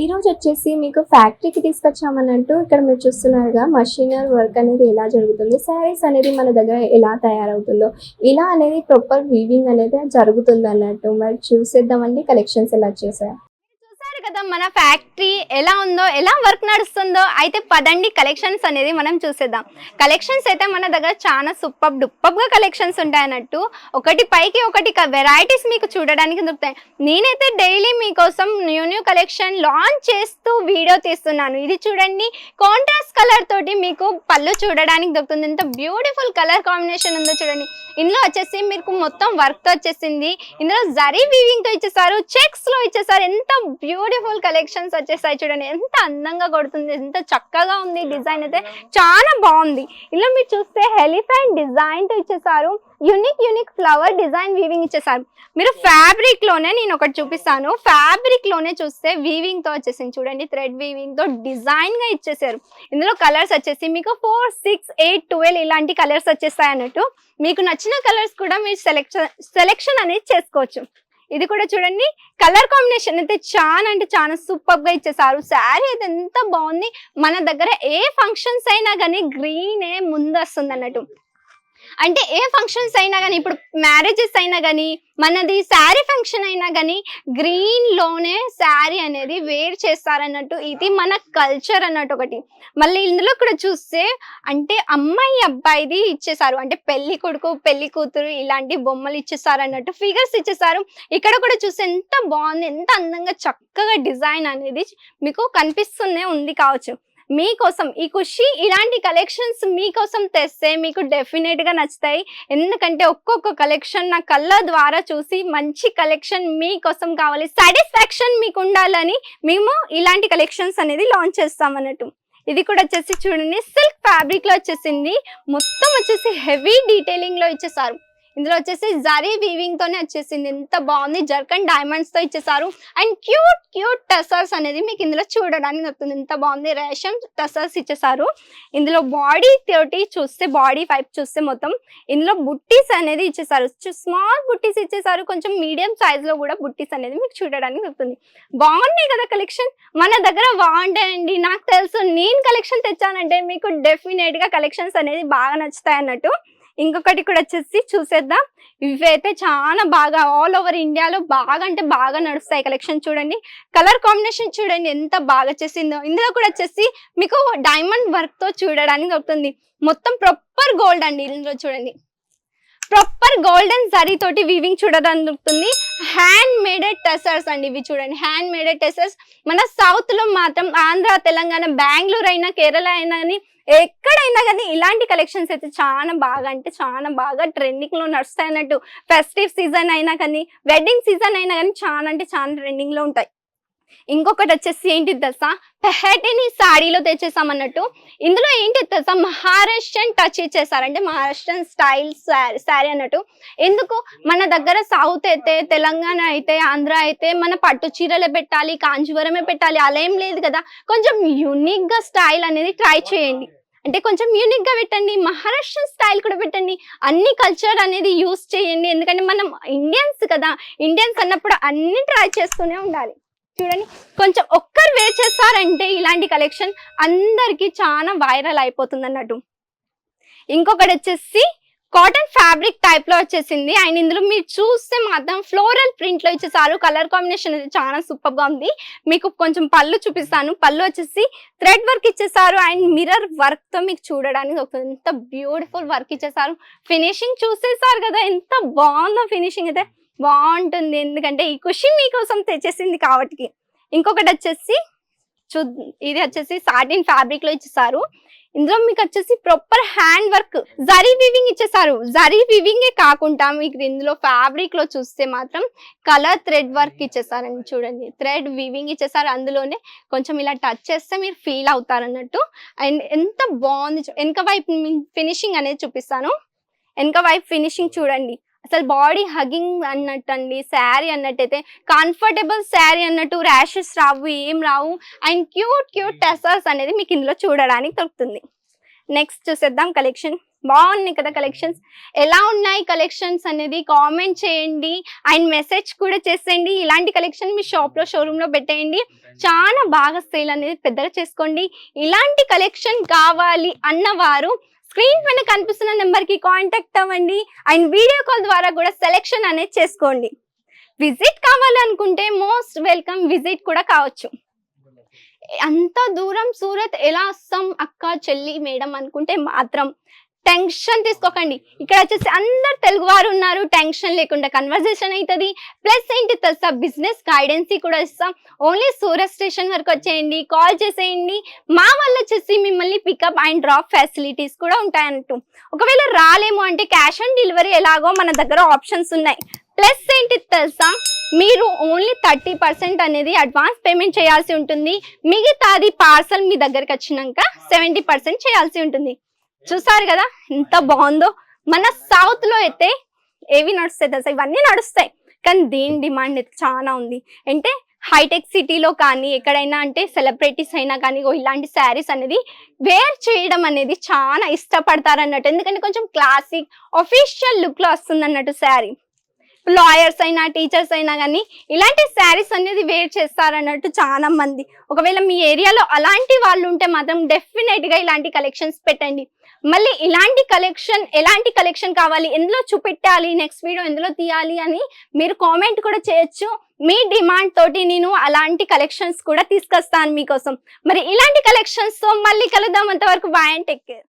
ఈ రోజు వచ్చేసి మీకు ఫ్యాక్టరీకి తీసుకొచ్చామన్నట్టు ఇక్కడ మీరు చూస్తున్నారుగా మషినర్ వర్క్ అనేది ఎలా జరుగుతుంది శారీస్ అనేది మన దగ్గర ఎలా తయారవుతుందో ఇలా అనేది ప్రాపర్ వీవింగ్ అనేది జరుగుతుంది అన్నట్టు మరి చూసేద్దామండి కలెక్షన్స్ ఎలా చేశారు? కదా మన ఫ్యాక్టరీ ఎలా ఉందో ఎలా వర్క్ నడుస్తుందో అయితే పదండి కలెక్షన్స్ అనేది మనం చూసేద్దాం. కలెక్షన్స్ అయితే మన దగ్గర చాలా సూపర్ డుప్పబ్గా కలెక్షన్స్ ఉంటాయి అన్నట్టు ఒకటి పైకి ఒకటి వెరైటీస్ మీకు చూడడానికి దొరుకుతాయి. నేనైతే డైలీ మీకోసం న్యూ న్యూ కలెక్షన్ లాంచ్ చేస్తూ వీడియో తీస్తున్నాను. ఇది చూడండి కాంట్రాస్ట్ కలర్ తోటి మీకు పళ్ళు చూడడానికి దొరుకుతుంది. ఎంత బ్యూటిఫుల్ కలర్ కాంబినేషన్ ఉందో చూడండి. ఇందులో వచ్చేసి మీకు మొత్తం వర్క్తో వచ్చేసింది. ఇందులో జరీ వీవింగ్తో ఇచ్చేసారు చెక్స్లో ఇచ్చేసారు. ఎంత బ్యూటిఫుల్ కలెక్షన్స్ వచ్చేసాయి చూడండి. ఎంత అందంగా కొడుతుంది ఎంత చక్కగా ఉంది డిజైన్ అయితే. చాలా బాగుంది. ఇలా మీరు చూస్తే హెలిఫెంట్ డిజైన్తో ఇచ్చేసారు. Unique unique flower design weaving ఇచ్చేసారు. మీరు ఫ్యాబ్రిక్లోనే నేను ఒకటి చూపిస్తాను. ఫ్యాబ్రిక్లోనే చూస్తే వీవింగ్తో వచ్చేసింది చూడండి. థ్రెడ్ వీవింగ్తో డిజైన్గా ఇచ్చేసారు. ఇందులో కలర్స్ వచ్చేసి మీకు ఫోర్ సిక్స్ ఎయిట్ ట్వెల్వ్ ఇలాంటి కలర్స్ వచ్చేస్తాయి అన్నట్టు. మీకు నచ్చిన కలర్స్ కూడా మీరు సెలెక్షన్ సెలెక్షన్ అనేది చేసుకోవచ్చు. ఇది కూడా చూడండి. కలర్ కాంబినేషన్ అయితే చాలా అంటే చాలా సూపర్గా ఇచ్చేసారు శారీ అయితే ఎంత బాగుంది. మన దగ్గర ఏ ఫంక్షన్స్ అయినా కానీ గ్రీనే ముందు వస్తుంది అన్నట్టు అంటే ఏ ఫంక్షన్స్ అయినా కానీ ఇప్పుడు మ్యారేజెస్ అయినా కానీ మనది శారీ ఫంక్షన్ అయినా కానీ గ్రీన్లోనే శారీ అనేది వేర్ చేస్తారన్నట్టు ఇది మన కల్చర్ అన్నట్టు ఒకటి. మళ్ళీ ఇందులో కూడా చూస్తే అంటే అమ్మాయి అబ్బాయిది ఇచ్చేసారు. అంటే పెళ్ళి కొడుకు పెళ్ళి కూతురు ఇలాంటి బొమ్మలు ఇచ్చేసారు అన్నట్టు ఫిగర్స్ ఇచ్చేసారు. ఇక్కడ కూడా చూస్తే ఎంత బాగుంది ఎంత అందంగా చక్కగా డిజైన్ అనేది మీకు కనిపిస్తూనే ఉంది కావచ్చు. మీకోసం ఈ కుషి ఇలాంటి కలెక్షన్స్ మీకోసం తెస్తే మీకు డెఫినెట్గా నచ్చుతాయి. ఎందుకంటే ఒక్కొక్క కలెక్షన్ నా కళ్ళ ద్వారా చూసి మంచి కలెక్షన్ మీకోసం కావాలి. సాటిస్ఫాక్షన్ మీకు ఉండాలని మేము ఇలాంటి కలెక్షన్స్ అనేది లాంచ్ చేస్తాం అన్నట్టు. ఇది కూడా వచ్చేసి చూడండి సిల్క్ ఫ్యాబ్రిక్లో వచ్చేసింది. మొత్తం వచ్చేసి హెవీ డీటెయిలింగ్లో ఇచ్చేసారు. ఇందులో వచ్చేసి జరీ వీవింగ్ తోనే వచ్చేసింది. ఎంత బాగుంది. జర్కన్ డైమండ్స్తో ఇచ్చేసారు. అండ్ క్యూట్ క్యూట్ టసర్స్ అనేది మీకు ఇందులో చూడడానికి దొరుకుతుంది. ఎంత బాగుంది. రేషం టసర్స్ ఇచ్చేసారు. ఇందులో బాడీ తోటి చూస్తే బాడీ పైప్ చూస్తే మొత్తం ఇందులో బుట్టీస్ అనేది ఇచ్చేసారు. స్మాల్ బుట్టీస్ ఇచ్చేసారు. కొంచెం మీడియం సైజ్లో కూడా బుట్టీస్ అనేది మీకు చూడడానికి దొరుకుతుంది. బాగున్నాయి కదా కలెక్షన్ మన దగ్గర బాగుంటాయండి నాకు తెలుసు. నేను కలెక్షన్ తెచ్చానంటే మీకు డెఫినెట్గా కలెక్షన్స్ అనేది బాగా నచ్చుతాయి అన్నట్టు. ఇంకొకటి కూడా వచ్చేసి చూసేద్దాం. ఇవైతే చాలా బాగా ఆల్ ఓవర్ ఇండియాలో బాగా అంటే బాగా నడుస్తాయి కలెక్షన్ చూడండి. కలర్ కాంబినేషన్ చూడండి ఎంత బాగా చేసిందో ఇందులో కూడా వచ్చేసి మీకు డైమండ్ వర్క్తో చూడడానికి దొరుకుతుంది మొత్తం ప్రాపర్ గోల్డ్ అండి ఇందులో చూడండి. ప్రాపర్ గోల్డెన్ జరీ తోటి వీవింగ్ చూడడానికి దొరుకుతుంది హ్యాండ్ మేడెడ్ టెసర్స్ అండి ఇవి చూడండి. హ్యాండ్ మేడెడ్ టెసర్స్ మన సౌత్లో మాత్రం ఆంధ్ర తెలంగాణ బెంగళూరు అయినా కేరళ అయినా కానీ ఎక్కడైనా కానీ ఇలాంటి కలెక్షన్స్ అయితే చాలా బాగా అంటే చాలా బాగా ట్రెండింగ్లో నడుస్తాయి అన్నట్టు. ఫెస్టివ్ సీజన్ అయినా కానీ వెడ్డింగ్ సీజన్ అయినా కానీ చాలా అంటే చాలా ట్రెండింగ్లో ఉంటాయి. ఇంకొకటి వచ్చేసి ఏంటి తెలుసా? పెహటిని సాడీలో తెచ్చేసామన్నట్టు. ఇందులో ఏంటి తెలుసా? మహారాష్ట్రన్ టచ్ ఇచ్చేసారు అంటే మహారాష్ట్రన్ స్టైల్ శారీ అన్నట్టు. ఎందుకు? మన దగ్గర సౌత్ అయితే తెలంగాణ అయితే ఆంధ్ర అయితే మన పట్టు చీరలే పెట్టాలి కాంజీవరమే పెట్టాలి అలా ఏం లేదు కదా. కొంచెం యూనిక్గా స్టైల్ అనేది ట్రై చేయండి. అంటే కొంచెం యూనిక్గా పెట్టండి మహారాష్ట్ర స్టైల్ కూడా పెట్టండి. అన్ని కల్చర్ అనేది యూస్ చేయండి. ఎందుకంటే మనం ఇండియన్స్ కదా. ఇండియన్స్ అన్నప్పుడు అన్ని ట్రై చేస్తూనే ఉండాలి. చూడండి. కొంచెం ఒక్కరు వేర్ చేస్తారంటే ఇలాంటి కలెక్షన్ అందరికి చాలా వైరల్ అయిపోతుంది అన్నట్టు. ఇంకొకటి వచ్చేసి కాటన్ ఫ్యాబ్రిక్ టైప్లో వచ్చేసింది. అండ్ ఇందులో మీరు చూస్తే మాత్రం ఫ్లోరల్ ప్రింట్లో ఇచ్చేసారు. కలర్ కాంబినేషన్ అయితే చాలా సూపర్గా ఉంది. మీకు కొంచెం పళ్ళు చూపిస్తాను. పళ్ళు వచ్చేసి థ్రెడ్ వర్క్ ఇచ్చేసారు. అండ్ మిర్రర్ వర్క్తో మీకు చూడడానికి ఒక ఎంత బ్యూటిఫుల్ వర్క్ ఇచ్చేసారు. ఫినిషింగ్ చూసేసారు కదా ఎంత బాగుందో ఫినిషింగ్ అయితే. బాగుంటుంది. ఎందుకంటే ఈ ఖుషి మీకోసం తెచ్చేసింది కాబట్టి ఇంకొకటి వచ్చేసి చూ ఇది వచ్చేసి సాటిన్ ఫ్యాబ్రిక్లో ఇచ్చేసారు. ఇందులో మీకు వచ్చేసి proper hand work zari weaving ఇచ్చేసారు. జరీ వివింగే కాకుండా మీకు ఇందులో ఫ్యాబ్రిక్లో చూస్తే మాత్రం కలర్ థ్రెడ్ వర్క్ ఇచ్చేసారండి చూడండి. థ్రెడ్ వివింగ్ ఇచ్చేసారు. అందులోనే కొంచెం ఇలా టచ్ చేస్తే మీరు ఫీల్ అవుతారు అన్నట్టు. అండ్ ఎంత బాగుంది వెనక వైపు ఫినిషింగ్ అనేది చూపిస్తాను. వెనక వైపు ఫినిషింగ్ చూడండి. అసలు బాడీ హగింగ్ అన్నట్టు అండి శారీ అన్నట్టయితే కంఫర్టబుల్ శారీ అన్నట్టు ర్యాషెస్ రావు ఏం రావు. అండ్ క్యూట్ క్యూట్ టెసర్స్ అనేది మీకు ఇందులో చూడడానికి దొరుకుతుంది. నెక్స్ట్ చూసేద్దాం కలెక్షన్. బాగున్నాయి కదా కలెక్షన్స్? ఎలా ఉన్నాయి కలెక్షన్స్ అనేది కామెంట్ చేయండి. అండ్ మెసేజ్ కూడా చేసేయండి. ఇలాంటి కలెక్షన్ మీ షాప్లో షోరూంలో పెట్టేయండి. చాలా బాగా సేల్ అనేది పెద్దగా చేసుకోండి. ఇలాంటి కలెక్షన్ కావాలి అన్నవారు స్క్రీన్ పైన కనిపిస్తున్న నెంబర్కి కాంటాక్ట్ అవ్వండి. అండ్ వీడియో కాల్ ద్వారా కూడా సెలెక్షన్ అనేది చేసుకోండి. విజిట్ కావాలనుకుంటే మోస్ట్ వెల్కమ్ విజిట్ కూడా కావచ్చు. అంత దూరం సూరత్ ఎలా వస్తాం అక్క చెల్లి మేడం అనుకుంటే మాత్రం టెన్షన్ తీసుకోకండి. ఇక్కడ వచ్చేసి అందరు తెలుగు వారు ఉన్నారు టెన్షన్ లేకుండా కన్వర్జేషన్ అవుతుంది ప్లస్ ఏంటి తెలుసా బిజినెస్ గైడెన్సీ కూడా ఇస్తాం. ఓన్లీ సూరత్ స్టేషన్ వరకు వచ్చేయండి కాల్ చేసేయండి. మా వల్ల వచ్చేసి మిమ్మల్ని పికప్ అండ్ డ్రాప్ ఫెసిలిటీస్ కూడా ఉంటాయన్నట్టు ఒకవేళ రాలేము అంటే క్యాష్ ఆన్ డెలివరీ ఎలాగో మన దగ్గర ఆప్షన్స్ ఉన్నాయి. ప్లస్ ఏంటి తెలుసా మీరు ఓన్లీ థర్టీ పర్సెంట్ అనేది అడ్వాన్స్ పేమెంట్ చేయాల్సి ఉంటుంది. మిగతాది పార్సల్ మీ దగ్గరకు వచ్చినాక సెవెంటీ పర్సెంట్ చేయాల్సి ఉంటుంది. చూసారు కదా ఎంత బాగుందో? మన సౌత్లో అయితే ఏవి నడుస్తాయి తెలుసా? ఇవన్నీ నడుస్తాయి. కానీ దీని డిమాండ్ అయితే చాలా ఉంది. అంటే హైటెక్ సిటీలో కానీ ఎక్కడైనా అంటే సెలబ్రిటీస్ అయినా కానీ ఓ ఇలాంటి శారీస్ అనేది వేర్ చేయడం అనేది చాలా ఇష్టపడతారు అన్నట్టు ఎందుకంటే కొంచెం క్లాసిక్ అఫీషియల్ లుక్లో వస్తుంది అన్నట్టు శారీ లాయర్స్ అయినా టీచర్స్ అయినా కానీ ఇలాంటి శారీస్ అనేది వేర్ చేస్తారన్నట్టు చాలా మంది ఒకవేళ మీ ఏరియాలో అలాంటి వాళ్ళు ఉంటే మాత్రం డెఫినెట్గా ఇలాంటి కలెక్షన్స్ పెట్టండి. మళ్ళీ ఇలాంటి కలెక్షన్ ఎలాంటి కలెక్షన్ కావాలి ఎందులో చూపెట్టాలి నెక్స్ట్ వీడియో ఎందులో తీయాలి అని మీరు కామెంట్ కూడా చేయొచ్చు. మీ డిమాండ్ తోటి నేను అలాంటి కలెక్షన్స్ కూడా తీసుకొస్తాను మీకోసం. మరి ఇలాంటి కలెక్షన్స్తో మళ్ళీ కలుద్దాం. అంతవరకు బాయ్ అండ్ టెక్ కేర్